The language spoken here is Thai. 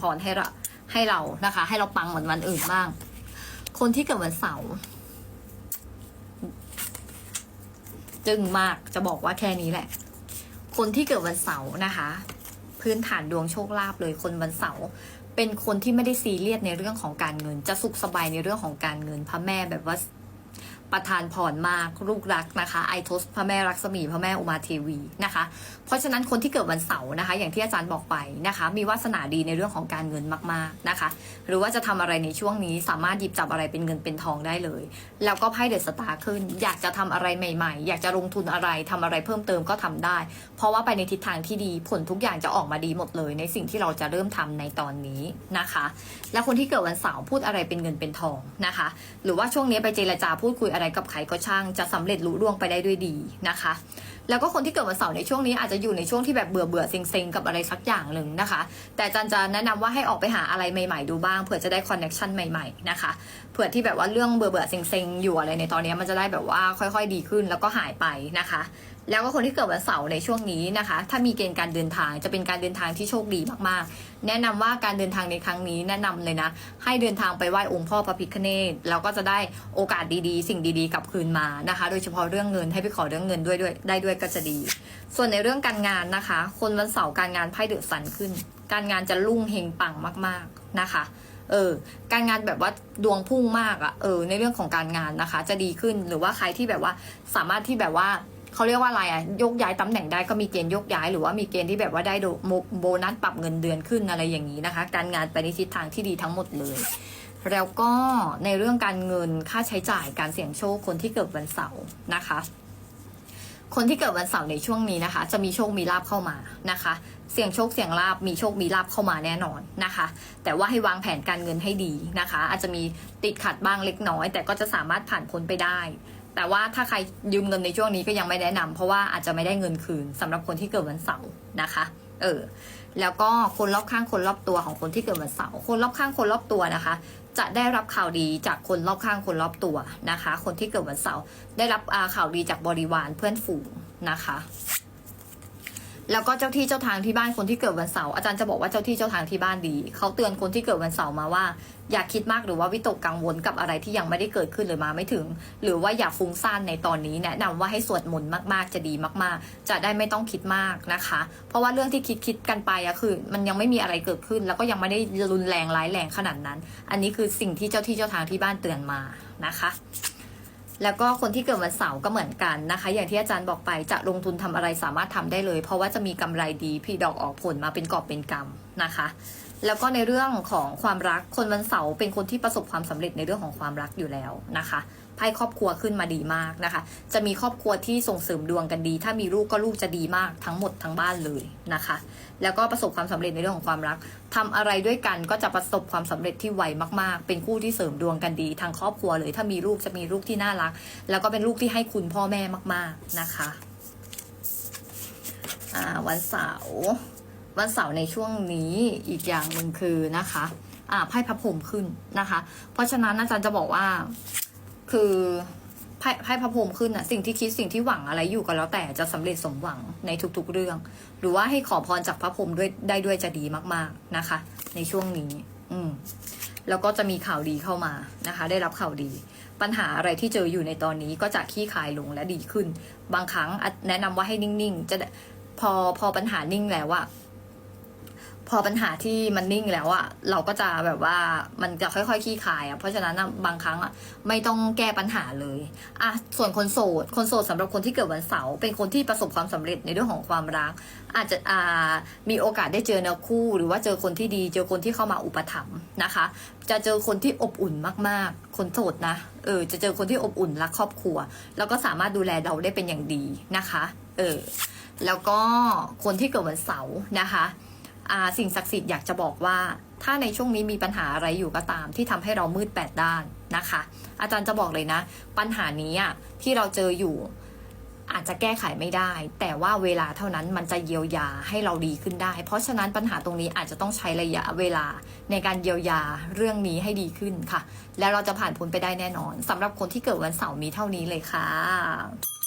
พรให้เราให้เรานะคะ ให้เราปังเหมือนวันอื่นบ้าง คนที่เกิดวันเสาร์จึงมากจะบอกว่าแค่นี้แหละ คนที่เกิดวันเสาร์นะคะ พื้นฐานดวงโชคลาภเลยคนวันเสาร์เป็นคนที่ไม่ได้ซีเรียสในเรื่องของการเงิน จะสุขสบายในเรื่องของการเงินพระแม่แบบว่า ประทานพรมากลูกรักนะคะไอทศพระแม่รักษมีพระแม่อุมาเทวีนะคะ เพราะฉะนั้นคนที่เกิดวันเสาร์นะคะ อย่างที่อาจารย์บอกไปนะคะ มีวาสนาดีในเรื่องของการเงินมากๆนะคะ หรือว่าจะทำอะไรในช่วงนี้สามารถหยิบจับอะไรเป็นเงินเป็นทองได้เลย แล้วก็ไพ่เดอะสตาร์ขึ้น อยากจะทำอะไรใหม่ ๆ อยากจะลงทุนอะไรทำอะไรเพิ่มเติมก็ทำได้ เพราะว่าไปในทิศทางที่ดีผลทุกอย่างจะออกมาดีหมดเลย ในสิ่งที่เราจะเริ่มทำในตอนนี้นะคะ และคนที่เกิดวันเสาร์พูดอะไรเป็นเงินเป็นทองนะคะ หรือว่าช่วงนี้ไปเจรจาพูดคุยอะไรกับใครก็ช่างจะสำเร็จลุล่วงไปได้ด้วยดีนะคะ แล้วก็คนที่เกิดวันเสาร์ในช่วงนี้อาจจะอยู่ในช่วงที่แบบเบื่อเบื่อเซ็งๆกับอะไรสักอย่างหนึ่งนะคะ แต่จันจะแนะนำว่าให้ออกไปหาอะไรใหม่ๆดูบ้างเผื่อจะได้คอนเน็ชันใหม่ๆนะคะเผื่อที่แบบว่าเรื่องเบื่อเบื่อเซ็งๆอยู่อะไรในตอนนี้มันจะได้แบบว่าค่อย ๆ ดีขึ้นแล้วก็หายไปนะคะ แล้วก็คนที่เกิดวันเสาร์ในช่วงนี้นะคะ ถ้ามีเกณฑ์การเดินทางจะเป็นการเดินทางที่โชคดีมากๆ แนะนำว่าการเดินทางในครั้งนี้แนะนำเลยนะ ให้เดินทางไปไหว้องค์พ่อพระพิฆเนศแล้วก็จะได้โอกาสดีๆ สิ่งดีๆกลับคืนมานะคะ โดยเฉพาะเรื่องเงินให้ไปขอเรื่องเงินด้วยด้วยได้ด้วยก็จะดี ส่วนในเรื่องการงานนะคะ คนวันเสาร์การงานไพ่เดือดสันขึ้น การงานจะรุ่งเฮงปังมาก ๆนะคะเออการงานแบบว่าดวงพุ่งมากอะ่ะเออในเรื่องของการงานนะคะ จะดีขึ้นหรือว่าใครที่แบบว่าสามารถที่แบบว่า เขาเรียกว่าอะไรอะ่ะยกย้ายตำแหน่งได้ก็มีเกณฑ์ยกย้าย หรือว่ามีเกณฑ์ที่แบบว่าได้โดโมโบนัสปรับเงินเดือนขึ้นอะไรอย่างนี้นะคะ การงานไปในทิศทางที่ดีทั้งหมดเลย แล้วก็ในเรื่องการเงินค่าใช้จ่ายการเสี่ยงโชคคนที่เกิดวันเสาร์นะคะ คนที่เกิดวันเสาร์ในช่วงนี้นะคะ จะมีโชคมีลาบเข้ามานะคะเสี่ยงโชคเสี่ยงลาบมีโชคมีลาบเข้ามาแน่นอนนะคะ แต่ว่าให้วางแผนการเงินให้ดีนะคะ อาจจะมีติดขัดบ้างเล็กน้อย แต่ก็จะสามารถผ่านพ้นไปได้ แต่ว่าถ้าใครยืมเงินในช่วงนี้ก็ยังไม่แนะนำเพราะว่าอาจจะไม่ได้เงินคืนสำหรับคนที่เกิดวันเสาร์นะคะ เออ แล้วก็คนรอบข้างคนรอบตัวของคนที่เกิดวันเสาร์คนรอบข้างคนรอบตัวนะคะ จะได้รับข่าวดีจากคนรอบข้างคนรอบตัวนะคะ คนที่เกิดวันเสาร์ได้รับข่าวดีจากบริวารเพื่อนฝูงนะคะ แล้วก็เจ้าที่เจ้าทางที่บ้านคนที่เกิดวันเสาร์อาจารย์จะบอกว่าเจ้าที่เจ้าทางที่บ้านดีเขาเตือนคนที่เกิดวันเสาร์มาว่า อย่าคิดมากหรือว่าวิตกกังวลกับอะไรที่ยังไม่ได้เกิดขึ้นหรือมาไม่ถึง หรือว่าอย่าฟุ้งซ่านในตอนนี้แนะนำว่าให้สวดมนต์มากๆจะดีมากๆ จะได้ไม่ต้องคิดมากนะคะ เพราะว่าเรื่องที่คิดคิดกันไปอะคือ มันยังไม่มีอะไรเกิดขึ้น แล้วก็ยังไม่ได้รุนแรงร้ายแรงขนาดนั้น อันนี้คือสิ่งที่เจ้าที่เจ้าทางที่บ้านเตือนมานะคะ แล้วก็คนที่เกิดวันเสาร์ก็เหมือนกันนะคะ อย่างที่อาจารย์บอกไปจะลงทุนทำอะไรสามารถทำได้เลย เพราะว่าจะมีกำไรดีพี่ดอกออกผลมาเป็นกอบเป็นกำนะคะ แล้วก็ในเรื่องของความรักคนวันเสาร์เป็นคนที่ประสบความสำเร็จในเรื่องของความรักอยู่แล้วนะคะไพ่ครอบครัวขึ้นมาดีมากนะคะ จะมีครอบครัวที่ส่งเสริมดวงกันดี ถ้ามีลูกก็ลูกจะดีมากทั้งหมดทั้งบ้านเลยนะคะ แล้วก็ประสบความสำเร็จในเรื่องของความรักทำอะไรด้วยกันก็จะประสบความสำเร็จที่ไวมาก ๆ เป็นคู่ที่เสริมดวงกันดีทางครอบครัวเลย ถ้ามีลูกจะมีลูกที่น่ารัก แล้วก็เป็นลูกที่ให้คุณพ่อแม่มาก ๆนะคะอ่าวันเสาร์ วันเสาร์ในช่วงนี้อีกอย่างหนึ่งคือนะคะอ่าไพ่พระพรหมขึ้นนะคะ เพราะฉะนั้นอาจารย์จะบอกว่าคือไพ่ไพ่พระพรหมขึ้นอะสิ่งที่คิดสิ่งที่หวังอะไรอยู่ก็แล้วแต่จะสำเร็จสมหวังในทุกๆเรื่อง หรือว่าให้ขอพรจากพระพรหมด้วยได้ด้วยจะดีมากๆนะคะ ในช่วงนี้ อืมแล้วก็จะมีข่าวดีเข้ามานะคะ ได้รับข่าวดี ปัญหาอะไรที่เจออยู่ในตอนนี้ก็จะคลี่คายลงและดีขึ้น บางครั้งแนะนำว่าให้นิ่งๆ จะพอพอปัญหานิ่งแล้วอะ พอปัญหาที่มันนิ่งแล้วอะเราก็จะแบบว่ามันจะค่อยๆคลี่คลายอะเพราะฉะนั้นบางครั้งอะไม่ต้องแก้ปัญหาเลยอะส่วนคนโสด คนโสดสำหรับคนที่เกิดวันเสาร์เป็นคนที่ประสบความสำเร็จในเรื่องของความรัก อาจจะอ่ามีโอกาสได้เจอเนื้อคู่ หรือว่าเจอคนที่ดี เจอคนที่เข้ามาอุปถัมภ์นะคะ จะเจอคนที่อบอุ่นมากๆ คนโสดนะเออจะเจอคนที่อบอุ่นรักครอบครัว แล้วก็สามารถดูแลเราได้เป็นอย่างดีนะคะ เออแล้วก็คนที่เกิดวันเสาร์นะคะ สิ่งศักดิ์สิทธิ์อยากจะบอกว่า ถ้าในช่วงนี้มีปัญหาอะไรอยู่ก็ตาม ที่ทำให้เรามืดแปดด้านนะคะ อาจารย์จะบอกเลยนะ ปัญหานี้ที่เราเจออยู่อาจจะแก้ไขไม่ได้ แต่ว่าเวลาเท่านั้นมันจะเยียวยาให้เราดีขึ้นได้ เพราะฉะนั้นปัญหาตรงนี้อาจจะต้องใช้ระยะเวลาในการเยียวยาเรื่องนี้ให้ดีขึ้นค่ะ แล้วเราจะผ่านพ้นไปได้แน่นอนสำหรับคนที่เกิดวันเสาร์มีเท่านี้เลยค่ะ